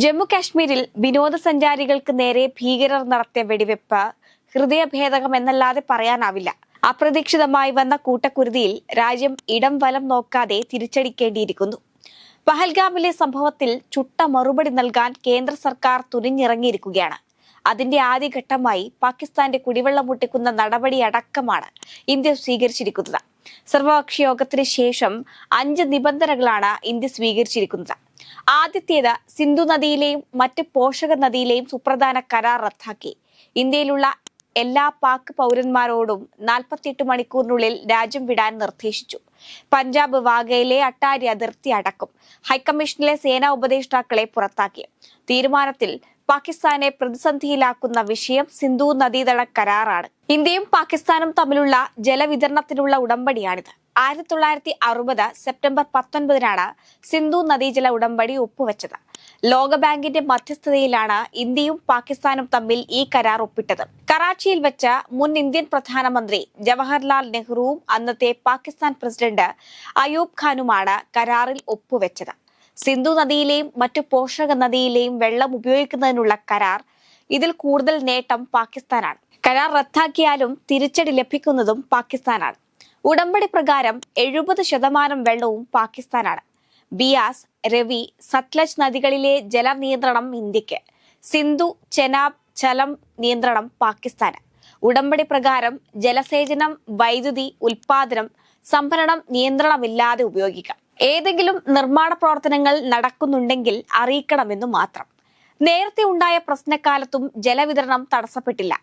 ജമ്മു കാശ്മീരിൽ വിനോദസഞ്ചാരികൾക്ക് നേരെ ഭീകരർ നടത്തിയ വെടിവെപ്പ് ഹൃദയഭേദകം എന്നല്ലാതെ പറയാനാവില്ല. അപ്രതീക്ഷിതമായി വന്ന കൂട്ടക്കുരുതിയിൽ രാജ്യം ഇടം വലം നോക്കാതെ തിരിച്ചടിക്കേണ്ടിയിരിക്കുന്നു. പഹൽഗാമിലെ സംഭവത്തിൽ ചുട്ട മറുപടി നൽകാൻ കേന്ദ്ര സർക്കാർ തുനിഞ്ഞിറങ്ങിയിരിക്കുകയാണ്. അതിന്റെ ആദ്യഘട്ടമായി പാകിസ്ഥാന്റെ കുടിവെള്ളം മുട്ടിക്കുന്ന നടപടി അടക്കമാണ് ഇന്ത്യ സ്വീകരിച്ചിരിക്കുന്നത്. സർവകക്ഷി യോഗത്തിന് ശേഷം അഞ്ച് നിബന്ധനകളാണ് ഇന്ത്യ സ്വീകരിച്ചിരിക്കുന്നത്. ആദ്യത്തേത് സിന്ധു നദിയിലെയും മറ്റ് പോഷക നദിയിലെയും സുപ്രധാന കരാർ റദ്ദാക്കി. ഇന്ത്യയിലുള്ള എല്ലാ പാക് പൗരന്മാരോടും നാൽപ്പത്തിയെട്ട് മണിക്കൂറിനുള്ളിൽ രാജ്യം വിടാൻ നിർദ്ദേശിച്ചു. പഞ്ചാബ് വാഗയിലെ അട്ടാരി അതിർത്തി അടക്കം. ഹൈക്കമ്മീഷനിലെ സേനാ ഉപദേഷ്ടാക്കളെ പുറത്താക്കി. തീരുമാനത്തിൽ പാകിസ്ഥാനെ പ്രതിസന്ധിയിലാക്കുന്ന വിഷയം സിന്ധു നദീതട കരാറാണ്. ഇന്ത്യയും പാകിസ്ഥാനും തമ്മിലുള്ള ജലവിതരണത്തിനുള്ള ഉടമ്പടിയാണിത്. ആയിരത്തി തൊള്ളായിരത്തി അറുപത് സെപ്റ്റംബർ പത്തൊൻപതിനാണ് സിന്ധു നദീജല ഉടമ്പടി ഒപ്പുവെച്ചത്. ലോകബാങ്കിന്റെ മധ്യസ്ഥതയിലാണ് ഇന്ത്യയും പാകിസ്ഥാനും തമ്മിൽ ഈ കരാർ ഒപ്പിട്ടത്. കറാച്ചിയിൽ വെച്ച മുൻ ഇന്ത്യൻ പ്രധാനമന്ത്രി ജവഹർലാൽ നെഹ്റുവും അന്നത്തെ പാകിസ്ഥാൻ പ്രസിഡന്റ് അയൂബ് ഖാനുമാണ് കരാറിൽ ഒപ്പുവെച്ചത്. സിന്ധു നദിയിലെയും മറ്റു പോഷക നദിയിലെയും വെള്ളം ഉപയോഗിക്കുന്നതിനുള്ള കരാർ ഇതിൽ കൂടുതൽ നേട്ടം പാകിസ്ഥാനാണ്. കരാർ റദ്ദാക്കിയാലും തിരിച്ചടി ലഭിക്കുന്നതും പാകിസ്ഥാനാണ്. ഉടമ്പടി പ്രകാരം എഴുപത് ശതമാനം വെള്ളവും പാകിസ്ഥാനാണ്. ബിയാസ് രവി സത്ലജ് നദികളിലെ ജലനിയന്ത്രണം ഇന്ത്യയ്ക്ക്. സിന്ധു ചെനാബ് ചലം നിയന്ത്രണം പാകിസ്ഥാന്. ഉടമ്പടി പ്രകാരം ജലസേചനം വൈദ്യുതി ഉൽപാദനം സംഭരണം നിയന്ത്രണമില്ലാതെ ഉപയോഗിക്കാം. ഏതെങ്കിലും നിർമ്മാണ പ്രവർത്തനങ്ങൾ നടക്കുന്നുണ്ടെങ്കിൽ അറിയിക്കണമെന്നു മാത്രം. നേരത്തെ ഉണ്ടായ പ്രശ്നക്കാലത്തും ജലവിതരണം തടസ്സപ്പെട്ടില്ല.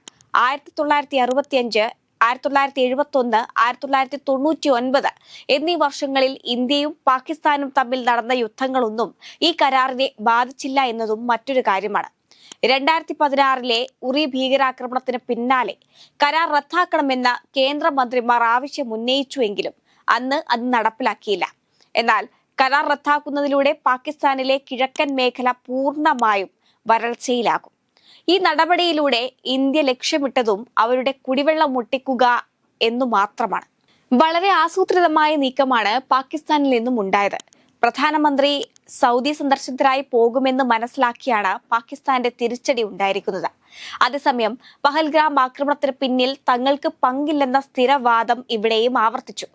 ആയിരത്തി തൊള്ളായിരത്തി അറുപത്തിയഞ്ച് ആയിരത്തി തൊള്ളായിരത്തി എഴുപത്തി ഒന്ന് ആയിരത്തി തൊള്ളായിരത്തി തൊണ്ണൂറ്റി ഒൻപത് എന്നീ വർഷങ്ങളിൽ ഇന്ത്യയും പാകിസ്ഥാനും തമ്മിൽ നടന്ന യുദ്ധങ്ങളൊന്നും ഈ കരാറിനെ ബാധിച്ചില്ല എന്നതും മറ്റൊരു കാര്യമാണ്. രണ്ടായിരത്തി പതിനാറിലെ ഉറി ഭീകരാക്രമണത്തിന് പിന്നാലെ കരാർ റദ്ദാക്കണമെന്ന കേന്ദ്രമന്ത്രിമാർ ആവശ്യം ഉന്നയിച്ചുവെങ്കിലും അന്ന് അത് നടപ്പിലാക്കിയില്ല. എന്നാൽ കരാർ റദ്ദാക്കുന്നതിലൂടെ പാകിസ്ഥാനിലെ കിഴക്കൻ മേഖല പൂർണമായും വരൾച്ചയിലാകും. ഈ നടപടിയിലൂടെ ഇന്ത്യ ലക്ഷ്യമിട്ടതും അവരുടെ കുടിവെള്ളം മുട്ടിക്കുക എന്നു മാത്രമാണ്. വളരെ ആസൂത്രിതമായ നീക്കമാണ് പാകിസ്ഥാനിൽ നിന്നും ഉണ്ടായത്. പ്രധാനമന്ത്രി സൗദി സന്ദർശനത്തിനായി പോകുമെന്ന് മനസ്സിലാക്കിയാണ് പാകിസ്ഥാന്റെ തിരിച്ചടി ഉണ്ടായിരിക്കുന്നത്. അതേസമയം പഹൽഗ്രാം ആക്രമണത്തിന് പിന്നിൽ തങ്ങൾക്ക് പങ്കില്ലെന്ന സ്ഥിരവാദം ഇവിടെയും ആവർത്തിച്ചു.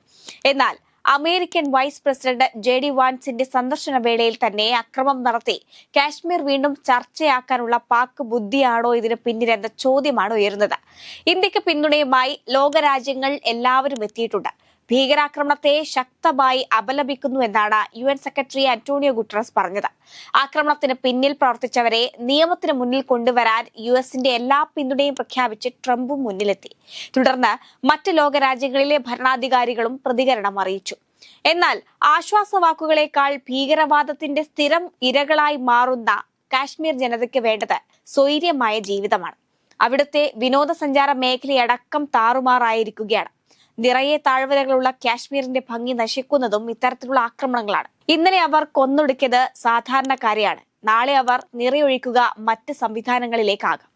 എന്നാൽ American vice president J D വാൻസിന്റെ സന്ദർശന വേളയിൽ തന്നെ അക്രമം നടത്തി. കാശ്മീർ വീണ്ടും ചർച്ചയാക്കാനുള്ള പാക് ബുദ്ധിയാണോ ഇതിന് പിന്നിലെന്ന ചോദ്യമാണ് ഉയരുന്നത്. ഇന്ത്യയ്ക്ക് പിന്തുണയുമായി ലോകരാജ്യങ്ങൾ എല്ലാവരും എത്തിയിട്ടുണ്ട്. ഭീകരാക്രമണത്തെ ശക്തമായി അപലപിക്കുന്നു എന്നാണ് U N secretary Antonio Guterres പറഞ്ഞത്. ആക്രമണത്തിന് പിന്നിൽ പ്രവർത്തിച്ചവരെ നിയമത്തിന് മുന്നിൽ കൊണ്ടുവരാൻ യു എസിന്റെ എല്ലാ പിന്തുണയും പ്രഖ്യാപിച്ച് ട്രംപും മുന്നിലെത്തി. തുടർന്ന് മറ്റ് ലോകരാജ്യങ്ങളിലെ ഭരണാധികാരികളും പ്രതികരണം അറിയിച്ചു. എന്നാൽ ആശ്വാസവാക്കുകളേക്കാൾ ഭീകരവാദത്തിന്റെ സ്ഥിരം ഇരകളായി മാറുന്ന കാശ്മീർ ജനതയ്ക്ക് വേണ്ടത് സ്വൈര്യമായ ജീവിതമാണ്. അവിടുത്തെ വിനോദസഞ്ചാര മേഖലയടക്കം താറുമാറായിരിക്കുകയാണ്. നിറയെ താഴ്വരകളുള്ള കാശ്മീരിന്റെ ഭംഗി നശിക്കുന്നതും ഇത്തരത്തിലുള്ള ആക്രമണങ്ങളാണ്. ഇന്നലെ അവർ കൊന്നൊടുക്കിയത് സാധാരണക്കാരെയാണ്. നാളെ അവർ നിറയൊഴിക്കുക മറ്റ് സംവിധാനങ്ങളിലേക്കാകും.